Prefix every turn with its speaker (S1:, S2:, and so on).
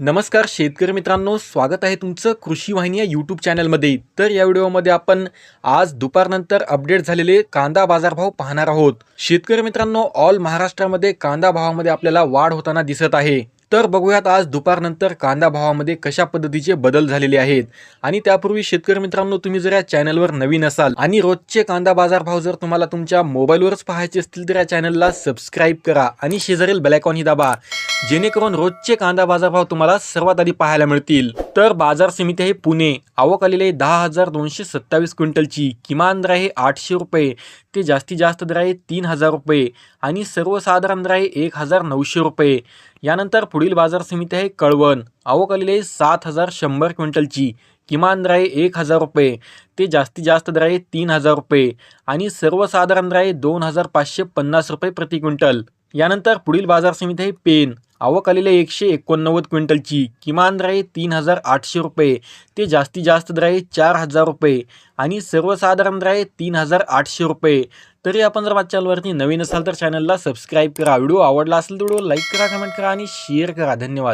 S1: नमस्कार शेतकरी मित्रांनो स्वागत आहे तुमचं कृषी वाहिनी या यूट्यूब चॅनलमध्ये तर या व्हिडिओमध्ये आपण आज दुपारनंतर अपडेट झालेले कांदा बाजारभाव पाहणार आहोत. शेतकरी मित्रांनो ऑल महाराष्ट्रामध्ये कांदा भावामध्ये आपल्याला वाढ होताना दिसत आहे. तर बघूयात आज दुपारनंतर कांदा भावामध्ये कशा पद्धतीचे बदल झालेले आहेत. आणि त्यापूर्वी शेतकरी मित्रांनो तुम्ही जर या चॅनलवर नवीन असाल आणि रोजचे कांदा बाजार भाव जर तुम्हाला तुमच्या मोबाईलवरच पाहायचे असतील तर या चॅनलला सबस्क्राईब करा आणि शेजारील बेलायकॉनही दाबा. जेणेकरून रोजचे कांदा बाजारभाव तुम्हाला सर्वात आधी पाहायला मिळतील. तर बाजार समिती आहे पुणे. आवक आलेली आहे दहा हजार दोनशे सत्तावीस क्विंटलची. किमान दर आहे आठशे रुपये. ते जास्तीत जास्त दर आहे तीन हजार रुपये. आणि सर्वसाधारण दर आहे एक हजार नऊशे रुपये. यानंतर पुढील बाजार समिती आहे कळवण. आवक आलेली आहे सात हजार शंभर क्विंटलची. किमान दर आहे एक हजार रुपये. ते जास्तीत जास्त दर आहे तीन हजार रुपये. आणि सर्वसाधारण दर आहे दोन हजार पाचशे पन्नास रुपये प्रति क्विंटल. यानंतर पुढील बाजार समिती आहे पेन. आवक आलेली एकशे एकोणनव्वद क्विंटलची. किमान दर आहे तीन हजार आठशे रुपये. ते जास्तीत जास्त दर आहे चार हजार रुपये. आणि सर्वसाधारण दर आहे तीन हजार आठशे रुपये. तरी आपण जर माझ्या चॅनलवरती नवीन असाल तर चॅनलला सबस्क्राईब करा. व्हिडिओ आवडला असेल तर व्हिडिओ लाईक करा कमेंट करा आणि शेअर करा. धन्यवाद.